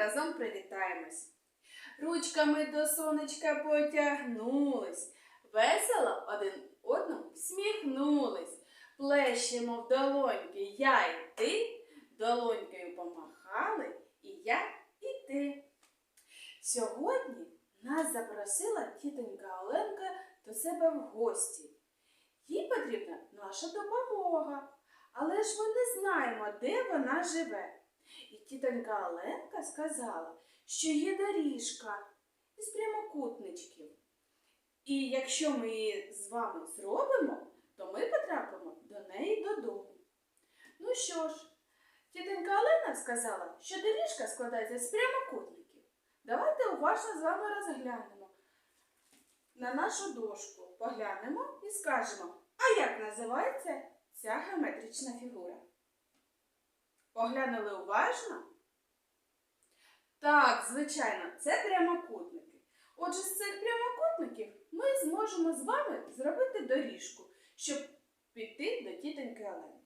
разом привітаємось. Ручками до сонечка потягнулись, весело один одному всміхнулись. Плещемо в долоньки я і ти, долонькою помахали і я, і ти. Сьогодні нас запросила тітонька Оленка до себе в гості. Їй потрібна наша допомога, але ж ми не знаємо, де вона живе. І тітонька Оленка сказала, що є доріжка із прямокутничків. І якщо ми її з вами зробимо, то ми потрапимо до неї додому. Ну що ж, тітонька Олена сказала, що доріжка складається з прямокутників. Давайте уважно з вами розглянемо на нашу дошку, поглянемо і скажемо, а як називається ця геометрична фігура? Поглянули уважно? Так, звичайно, це прямокутники. Отже, з цих прямокутників ми зможемо з вами зробити доріжку, щоб піти до тітоньки Оленки.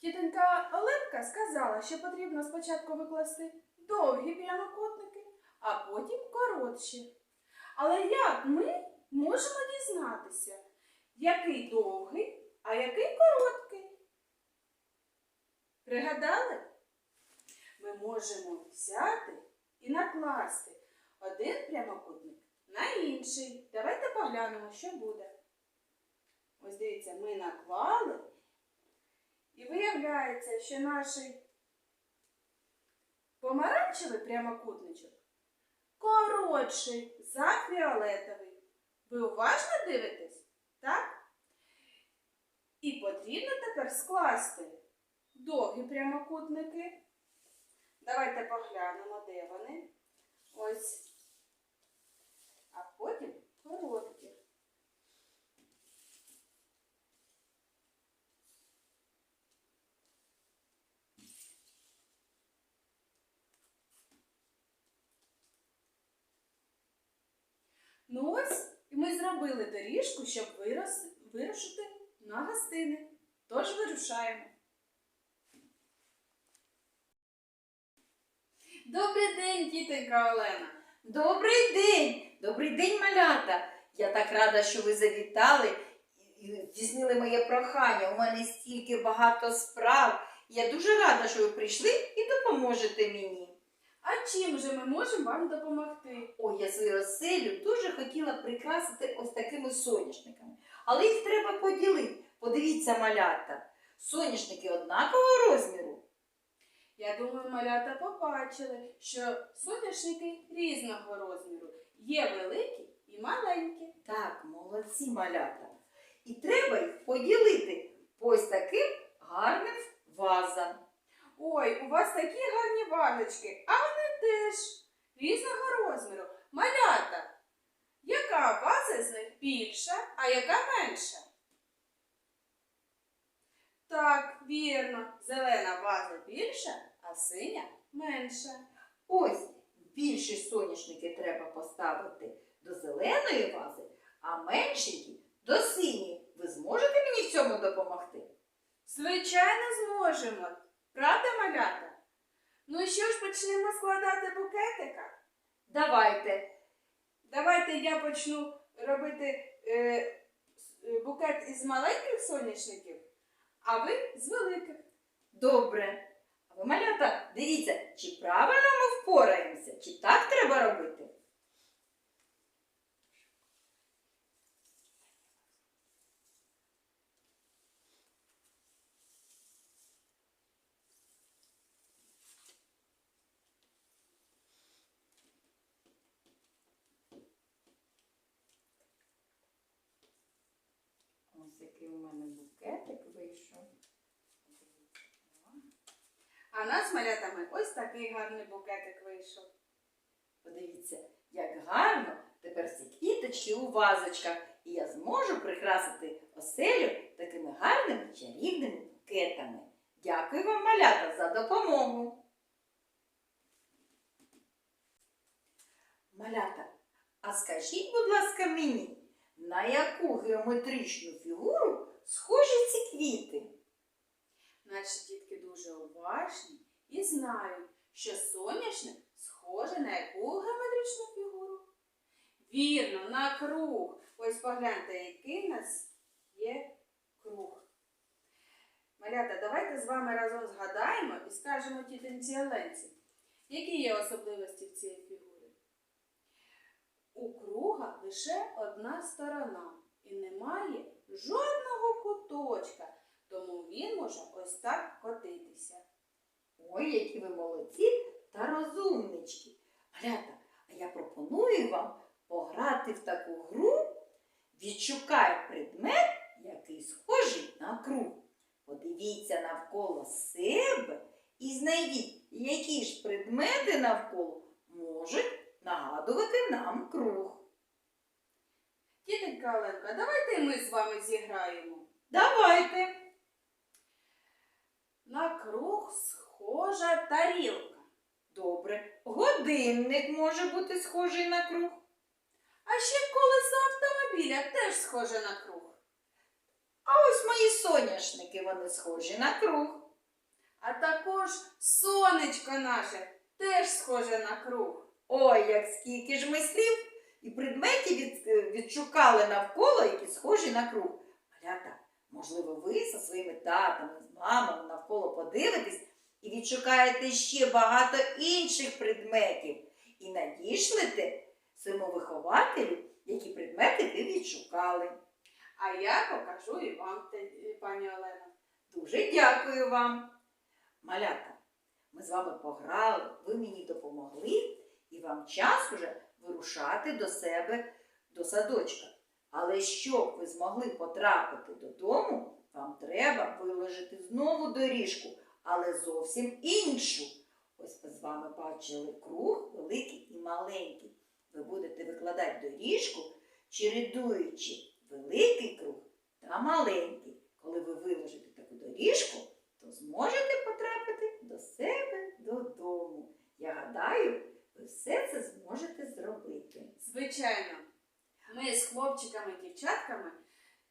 Тітонька Оленка сказала, що потрібно спочатку викласти довгі прямокутники, а потім коротші. Але як ми можемо дізнатися, який довгий, а який короткий? Пригадали? Ми можемо взяти і накласти один прямокутник на інший. Давайте поглянемо, що буде. Ось дивіться, ми наклали, і виявляється, що наш помаранчевий прямокутничок коротший за фіолетовий. Ви уважно дивитесь? Так? І потрібно тепер скласти довгі прямокутники. Давайте поглянемо, де вони. Ось. А потім короткі. Ну ось, ми зробили доріжку, щоб вирушити на гостини. Тож вирушаємо. Добрий день, тітонька Олена. Добрий день! Добрий день, малята! Я так рада, що ви завітали і здійснили моє прохання. У мене стільки багато справ. Я дуже рада, що ви прийшли і допоможете мені. А чим же ми можемо вам допомогти? Ой, я свою оселю дуже хотіла прикрасити ось такими соняшниками. Але їх треба поділити. Подивіться, малята. Соняшники однакового розміру. Я думаю, малята побачили, що соняшники різного розміру. Є великі і маленькі. Так, молодці малята. І треба їх поділити ось таким гарним вазам. Ой, у вас такі гарні вазочки, а вони теж різного розміру. Малята, яка ваза з них більша, а яка менша? Так, вірно, зелена ваза більша, а синя менша. Ось більші соняшники треба поставити до зеленої вази, а меншенькі до синьої. Ви зможете мені в цьому допомогти? Звичайно, зможемо. Правда, малята? Ну що ж, почнемо складати букетика? Давайте. Давайте я почну робити е, е, букет із маленьких соняшників, а ви з великих. Добре. А ви, малята, дивіться, чи правильно ми впораємося, чи так треба робити? Ось який у мене букетик вийшов. А в нас малятами ось такий гарний букетик вийшов. Подивіться, як гарно тепер всі квіточки у вазочках, і я зможу прикрасити оселю такими гарними чарівними букетами. Дякую вам, малята, за допомогу. Малята, а скажіть, будь ласка, мені, на яку геометричну фігуру схожі ці квіти? Наші дітки дуже уважні і знають, що соняшник схоже на яку геометричну фігуру? Вірно, на круг. Ось погляньте, який в нас є круг. Малята, давайте з вами разом згадаємо і скажемо тітинці Оленці, які є особливості в цієї фігури. У круга лише одна сторона і немає жодного куточка, тому він може ось так котитися. Ой, які ви молодці та розумнички. Малята, а я пропоную вам пограти в таку гру. Відшукай предмет, який схожий на круг. Подивіться навколо себе і знайдіть, які ж предмети навколо можуть нагадувати нам круг. Тітенька Оленка, давайте ми з вами зіграємо. Давайте. На круг схожа тарілка. Добре. Годинник може бути схожий на круг. А ще колесо автомобіля теж схоже на круг. А ось мої соняшники, вони схожі на круг. А також сонечко наше теж схоже на круг. Ой, як скільки ж ми слів і предметів від, е, відшукали навколо, які схожі на круг. Малята, можливо, ви зі своїми татами, з мамами навколо подивитесь і відшукаєте ще багато інших предметів і надішлете своєму вихователю, які предмети ви відшукали. А я покажу і вам, пані Олена. Дуже дякую вам. Малята, ми з вами пограли, ви мені допомогли, і вам час уже вирушати до себе до садочка. Але щоб ви змогли потрапити додому, вам треба виложити знову доріжку, але зовсім іншу. Ось ми з вами бачили круг великий і маленький. Ви будете викладати доріжку, чередуючи великий круг та маленький. Коли ви виложите таку доріжку, то зможете потрапити до себе додому. Я гадаю, ви все це зможете зробити. Звичайно, ми з хлопчиками і дівчатками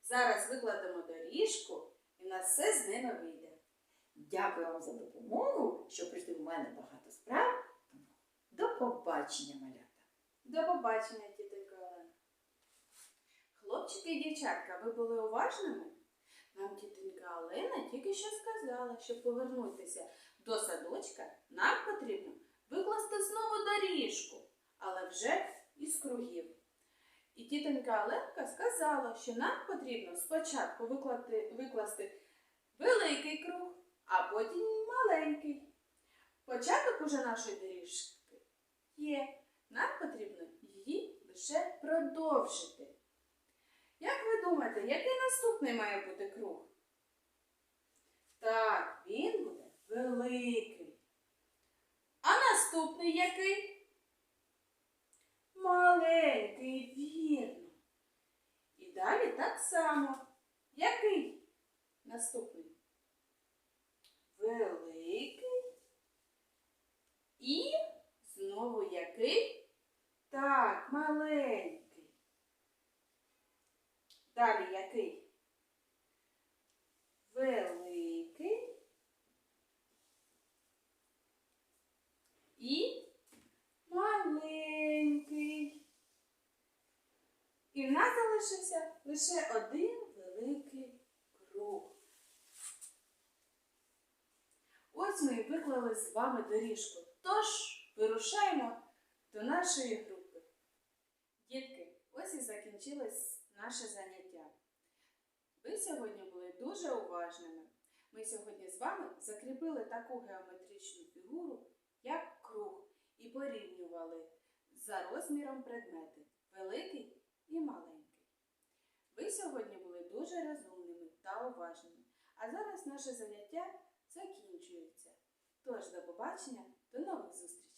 зараз викладемо доріжку і в нас все з ними вийде. Дякую вам за допомогу, що прийшли в мене багато справ. До побачення, малята! До побачення, тітонька Олена. Хлопчики і дівчатка, ви були уважними? Нам тітонька Олена тільки що сказала, щоб повернутися до садочка, нам потрібно викласти знову доріжку, але вже із кругів. І тітонька Оленка сказала, що нам потрібно спочатку виклати, викласти великий круг, а потім маленький. Початок уже нашої доріжки є. Нам потрібно її лише продовжити. Як ви думаєте, який наступний має бути круг? Так, він буде великий. А наступний який? Маленький, вірно. І далі так само. Який наступний? Великий. І знову який? Так, маленький. Далі який? Великий. І маленький. І в нас залишився лише один великий круг. Ось ми і виклали з вами доріжку. Тож вирушаємо до нашої групи. Дітки, ось і закінчилось наше заняття. Ви сьогодні були дуже уважними. Ми сьогодні з вами закріпили таку геометричну фігуру, як круг, і порівнювали за розміром предмети великий і маленький. Ви сьогодні були дуже розумними та уважними. А зараз наше заняття закінчується. Тож до побачення, до нових зустрічей!